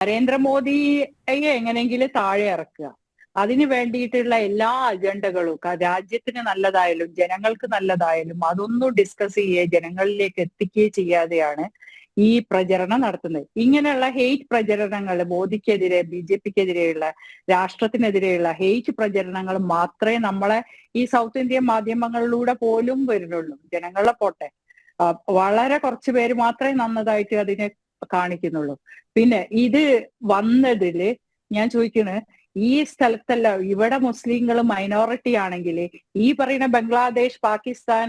നരേന്ദ്രമോദിയെ എങ്ങനെയെങ്കിലും താഴെ ഇറക്കുക. അതിനു വേണ്ടിയിട്ടുള്ള എല്ലാ അജണ്ടകളും രാജ്യത്തിന് നല്ലതായാലും ജനങ്ങൾക്ക് നല്ലതായാലും അതൊന്നും ഡിസ്കസ് ചെയ്യുകയോ ജനങ്ങളിലേക്ക് എത്തിക്കുകയോ ചെയ്യാതെയാണ് ഈ പ്രചരണം നടത്തുന്നത്. ഇങ്ങനെയുള്ള ഹെയ്റ്റ് പ്രചരണങ്ങൾ മോദിക്കെതിരെ ബി ജെ പിക്കെതിരെയുള്ള രാഷ്ട്രത്തിനെതിരെയുള്ള ഹെയ്റ്റ് പ്രചരണങ്ങൾ മാത്രമേ നമ്മളെ ഈ സൗത്ത് ഇന്ത്യൻ മാധ്യമങ്ങളിലൂടെ പോലും വരുന്നുള്ളൂ. ജനങ്ങളെ പോട്ടെ. വളരെ കുറച്ച് പേര് മാത്രമേ നന്നതായിട്ട് അതിനെ കാണിക്കുന്നുള്ളൂ. പിന്നെ ഇത് വന്നതിൽ ഞാൻ ചോദിക്കണ് ഈ സ്ഥലത്തല്ല ഇവിടെ മുസ്ലിങ്ങൾ മൈനോറിറ്റി ആണെങ്കിൽ ഈ പറയുന്ന ബംഗ്ലാദേശ് പാകിസ്ഥാൻ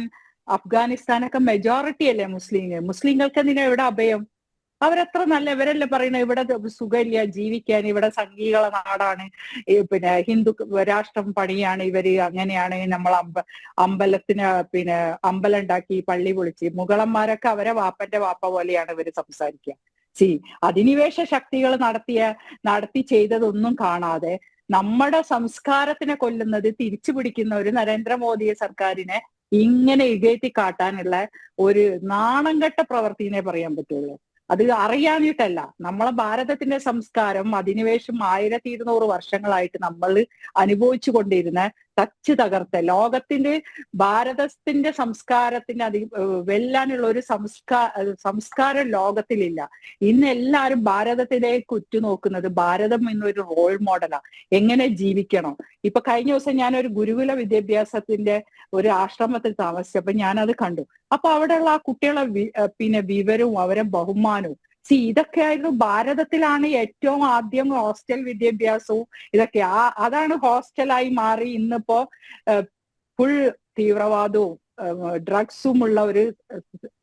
അഫ്ഗാനിസ്ഥാനൊക്കെ മെജോറിറ്റി അല്ലേ മുസ്ലിങ്ങൾ മുസ്ലിങ്ങൾക്ക് എന്തിനാ ഇവിടെ അഭയം? അവരെത്ര നല്ല ഇവരല്ലേ പറയുന്നത് ഇവിടെ സുഖമില്ല ജീവിക്കാൻ ഇവിടെ സംഗീകള നാടാണ് പിന്നെ ഹിന്ദു രാഷ്ട്രം പണിയാണ് ഇവർ അങ്ങനെയാണ് നമ്മൾ അമ്പ അമ്പലത്തിന് പിന്നെ അമ്പലം ഉണ്ടാക്കി പള്ളി പൊളിച്ച് മുഗളന്മാരൊക്കെ അവരെ വാപ്പന്റെ വാപ്പ പോലെയാണ് ഇവർ സംസാരിക്കുക സി അധിനിവേശ ശക്തികൾ നടത്തിയ നടത്തി ചെയ്തതൊന്നും കാണാതെ നമ്മുടെ സംസ്കാരത്തിനെ കൊല്ലുന്നത് തിരിച്ചു പിടിക്കുന്ന ഒരു നരേന്ദ്രമോദി സർക്കാരിനെ ഇങ്ങനെ ഇകഴ്ത്തി കാട്ടാനുള്ള ഒരു നാണംകെട്ട പ്രവൃത്തിനെ പറയാൻ പറ്റുള്ളൂ. അത് അറിയാനിട്ടല്ല നമ്മളെ ഭാരതത്തിന്റെ സംസ്കാരം അധിനിവേശം ആയിരത്തി ഇരുന്നൂറ് വർഷങ്ങളായിട്ട് നമ്മൾ അനുഭവിച്ചു കൊണ്ടിരുന്ന ടച്ച് തകർത്ത. ലോകത്തിന്റെ ഭാരതത്തിന്റെ സംസ്കാരത്തിന് അതി വെല്ലാനുള്ള ഒരു സംസ്കാ സംസ്കാരം ലോകത്തിലില്ല. ഇന്ന് എല്ലാവരും ഭാരതത്തിലേക്ക് ഉറ്റുനോക്കുന്നത് ഭാരതം എന്നൊരു റോൾ മോഡലാ എങ്ങനെ ജീവിക്കണം? ഇപ്പൊ കഴിഞ്ഞ ദിവസം ഞാൻ ഒരു ഗുരുകുല വിദ്യാഭ്യാസത്തിന്റെ ഒരു ആശ്രമത്തിൽ താമസിച്ചപ്പോ ഞാനത് കണ്ടു. അപ്പൊ അവിടെയുള്ള ആ കുട്ടികളെ പിന്നെ വിവരവും അവരെ ബഹുമാനവും സി ഇതൊക്കെയായിരുന്നു ഭാരതത്തിലാണ് ഏറ്റവും ആദ്യം ഹോസ്റ്റൽ വിദ്യാഭ്യാസവും ഇതൊക്കെ. ആ അതാണ് ഹോസ്റ്റലായി മാറി ഇന്നിപ്പോ ഫുൾ തീവ്രവാദവും ഡ്രഗ്സും ഉള്ള ഒരു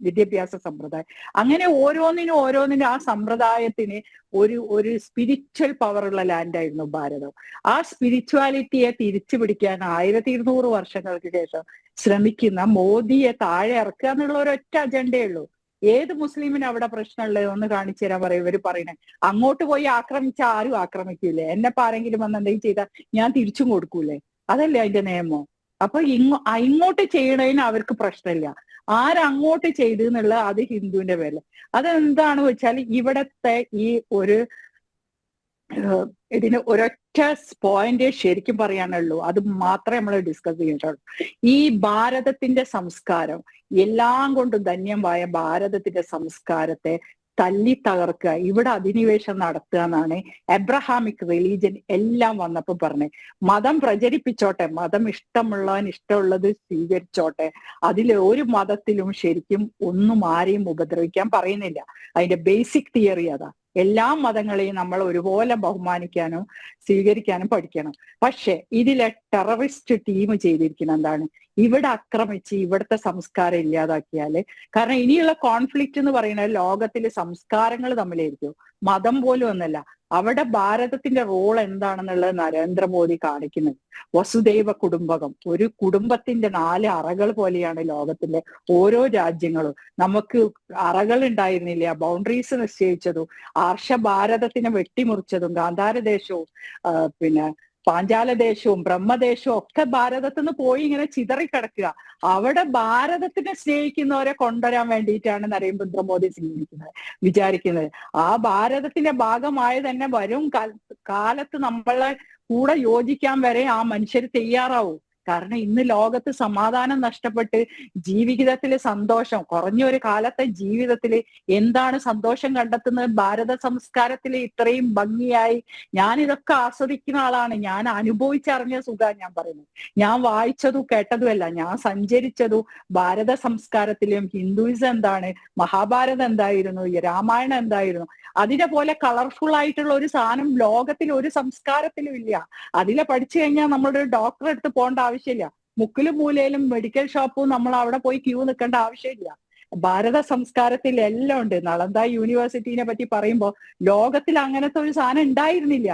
വിദ്യാഭ്യാസ സമ്പ്രദായം. അങ്ങനെ ഓരോന്നിനും ഓരോന്നിനും ആ സമ്പ്രദായത്തിന് ഒരു ഒരു സ്പിരിച്വൽ പവറുള്ള ലാൻഡായിരുന്നു ഭാരതം. ആ സ്പിരിച്വാലിറ്റിയെ തിരിച്ചു പിടിക്കാൻ ആയിരത്തി ഇരുന്നൂറ് വർഷങ്ങൾക്ക് ശേഷം ശ്രമിക്കുന്ന മോദിയെ താഴെ ഇറക്കുക എന്നുള്ള ഒരൊറ്റ അജണ്ടയേ ഉള്ളൂ. ഏത് മുസ്ലിമിന് അവിടെ പ്രശ്നമുള്ളത് ഒന്ന് കാണിച്ചു തരാൻ പറയും ഇവർ പറയണേ. അങ്ങോട്ട് പോയി ആക്രമിച്ച ആരും ആക്രമിക്കൂലേ? എന്നെ ആരെങ്കിലും വന്ന് എന്തെങ്കിലും ചെയ്താൽ ഞാൻ തിരിച്ചും കൊടുക്കൂലേ? അതല്ലേ അതിന്റെ നിയമം. അപ്പൊ ഇങ്ങോ ഇങ്ങോട്ട് ചെയ്യണതിന് അവർക്ക് പ്രശ്നമില്ല. ആരങ്ങോട്ട് ചെയ്തു എന്നുള്ളത് അത് ഹിന്ദുവിന്റെ പേരിൽ അതെന്താണ് വെച്ചാൽ ഇവിടത്തെ ഈ ഒരു ഇതിന് ഒരൊറ്റ പോയിന്റ് ശരിക്കും പറയാനുള്ളൂ. അത് മാത്രമേ നമ്മൾ ഡിസ്കസ് ചെയ്തിട്ടുള്ളൂ ഈ ഭാരതത്തിന്റെ സംസ്കാരം എല്ലാം കൊണ്ടും ധന്യമായ ഭാരതത്തിന്റെ സംസ്കാരത്തെ തല്ലി തകർക്കുക ഇവിടെ അധിനിവേശം നടത്തുക എന്നാണ് എബ്രഹാമിക് റിലീജിയൻ എല്ലാം വന്നപ്പോൾ പറഞ്ഞത്. മതം പ്രചരിപ്പിച്ചോട്ടെ മതം ഇഷ്ടമുള്ളവൻ ഇഷ്ടമുള്ളത് സ്വീകരിച്ചോട്ടെ. അതിൽ ഒരു മതത്തിലും ശരിക്കും ഒന്നും ആരെയും ഉപദ്രവിക്കാൻ പറയുന്നില്ല. അതിന്റെ ബേസിക് തിയറി അതാ. എല്ലാ മതങ്ങളെയും നമ്മൾ ഒരുപോലെ ബഹുമാനിക്കാനും സ്വീകരിക്കാനും പഠിക്കണം. പക്ഷെ ഇതിലെ ടെററിസ്റ്റ് ടീം ചെയ്തിരിക്കുന്ന എന്താണ്? ഇവിടെ ആക്രമിച്ച് ഇവിടുത്തെ സംസ്കാരം ഇല്ലാതാക്കിയാൽ. കാരണം ഇനിയുള്ള കോൺഫ്ലിക്റ്റ് എന്ന് പറയുന്നത് ലോകത്തിലെ സംസ്കാരങ്ങൾ തമ്മിലായിരിക്കും. മതം പോലും ഒന്നല്ല. അവിടെ ഭാരതത്തിന്റെ റോൾ എന്താണെന്നുള്ളത് നരേന്ദ്രമോദി കാണിക്കുന്നത്. വസുദൈവ കുടുംബകം ഒരു കുടുംബത്തിന്റെ നാല് അറകൾ പോലെയാണ് ലോകത്തിലെ ഓരോ രാജ്യങ്ങളും. നമുക്ക് അറകൾ ഉണ്ടായിരുന്നില്ല ബൗണ്ടറീസ് നിശ്ചയിച്ചതും ആർഷ ഭാരതത്തിനെ വെട്ടിമുറിച്ചതും ഗാന്ധാരദേശവും പിന്നെ പാഞ്ചാലദേശവും ബ്രഹ്മദേശവും ഒക്കെ ഭാരതത്തിൽ നിന്ന് പോയി ഇങ്ങനെ ചിതറിക്കിടക്കുക അവിടെ ഭാരതത്തിനെ സ്നേഹിക്കുന്നവരെ കൊണ്ടുവരാൻ വേണ്ടിയിട്ടാണ് നരേന്ദ്രമോദി ചിന്തിക്കുന്നത് വിചാരിക്കുന്നത്. ആ ഭാരതത്തിന്റെ ഭാഗമായി തന്നെ വരും കാലത്ത് നമ്മളെ കൂടെ യോജിക്കാൻ വരെ ആ മനുഷ്യർ തയ്യാറാവും. കാരണം ഇന്ന് ലോകത്ത് സമാധാനം നഷ്ടപ്പെട്ട് ജീവിതത്തിൽ സന്തോഷം കുറഞ്ഞ ഒരു കാലത്തെ ജീവിതത്തിൽ എന്താണ് സന്തോഷം കണ്ടെത്തുന്നത്? ഭാരത സംസ്കാരത്തിൽ ഇത്രയും ഭംഗിയായി ഞാൻ ഇതൊക്കെ ആസ്വദിക്കുന്ന ആളാണ്. ഞാൻ അനുഭവിച്ചറിഞ്ഞ സുഖം ഞാൻ പറയുന്നത്. ഞാൻ വായിച്ചതും കേട്ടതുമല്ല ഞാൻ സഞ്ചരിച്ചതും ഭാരത സംസ്കാരത്തിലും ഹിന്ദുയിസം എന്താണ് മഹാഭാരതം എന്തായിരുന്നു രാമായണം എന്തായിരുന്നു. അതിനെ പോലെ കളർഫുൾ ആയിട്ടുള്ള ഒരു സാധനം ലോകത്തിൽ ഒരു സംസ്കാരത്തിലും ഇല്ല. അതിലെ പഠിച്ചു കഴിഞ്ഞാൽ നമ്മളൊരു ഡോക്ടറെ അടുത്ത് പോകേണ്ട ആവശ്യമില്ല. മുക്കിലും മൂലയിലും മെഡിക്കൽ ഷോപ്പും നമ്മൾ അവിടെ പോയി ക്യൂ നിൽക്കേണ്ട ആവശ്യമില്ല. ഭാരത സംസ്കാരത്തിൽ എല്ലാം ഉണ്ട്. നളന്ദ യൂണിവേഴ്സിറ്റിനെ പറ്റി പറയുമ്പോൾ ലോകത്തിൽ അങ്ങനത്തെ ഒരു സാധനം ഉണ്ടായിരുന്നില്ല.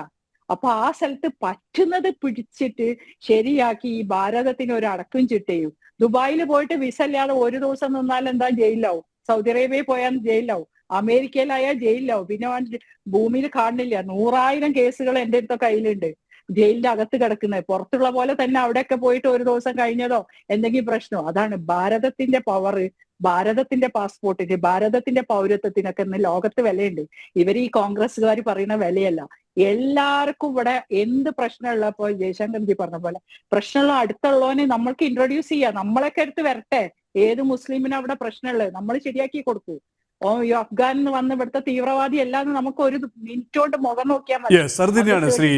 അപ്പൊ ആ സ്ഥലത്ത് പറ്റുന്നത് പിടിച്ചിട്ട് ശരിയാക്കി ഈ ഭാരതത്തിന് ഒരു അടക്കം ചിട്ടയും. ദുബായിൽ പോയിട്ട് വിസ ഇല്ലാതെ ഒരു ദിവസം നിന്നാൽ എന്താ ജയിലിലാവും? സൗദി അറേബ്യയിൽ പോയാൽ ജയിലിലാവും. അമേരിക്കയിലായാൽ ജയിലിലാവും. പിന്നെ ഭൂമിയിൽ കാണുന്നില്ല. നൂറായിരം കേസുകൾ എന്റെ അടുത്ത കയ്യിലുണ്ട്. ജയിലിന്റെ അകത്ത് കിടക്കുന്നത് പുറത്തുള്ള പോലെ തന്നെ അവിടെയൊക്കെ പോയിട്ട് ഒരു ദിവസം കഴിഞ്ഞതോ എന്തെങ്കിലും പ്രശ്നമോ? അതാണ് ഭാരതത്തിന്റെ പവർ ഭാരതത്തിന്റെ പാസ്പോർട്ടിന് ഭാരതത്തിന്റെ പൗരത്വത്തിനൊക്കെ ഇന്ന് ലോകത്ത് വിലയുണ്ട്. ഇവർ ഈ കോൺഗ്രസ്സുകാർ പറയുന്ന വിലയല്ല. എല്ലാവർക്കും ഇവിടെ എന്ത് പ്രശ്നമുള്ള ഇപ്പൊ ജയശങ്കർജി പറഞ്ഞ പോലെ പ്രശ്നമുള്ള അടുത്തുള്ളവനെ നമ്മൾക്ക് ഇൻട്രൊഡ്യൂസ് ചെയ്യാം. നമ്മളൊക്കെ എടുത്ത് വരട്ടെ. ഏത് മുസ്ലിമിനും അവിടെ പ്രശ്നമുള്ളത്? നമ്മൾ ശരിയാക്കി കൊടുക്കൂ. ഓ ഈ അഫ്ഗാനിൽ വന്ന് ഇവിടുത്തെ തീവ്രവാദി അല്ലാന്ന് നമുക്ക് ഒരു മിനിറ്റ് കൊണ്ട് മുഖം നോക്കിയാൽ മതി. ശ്രീ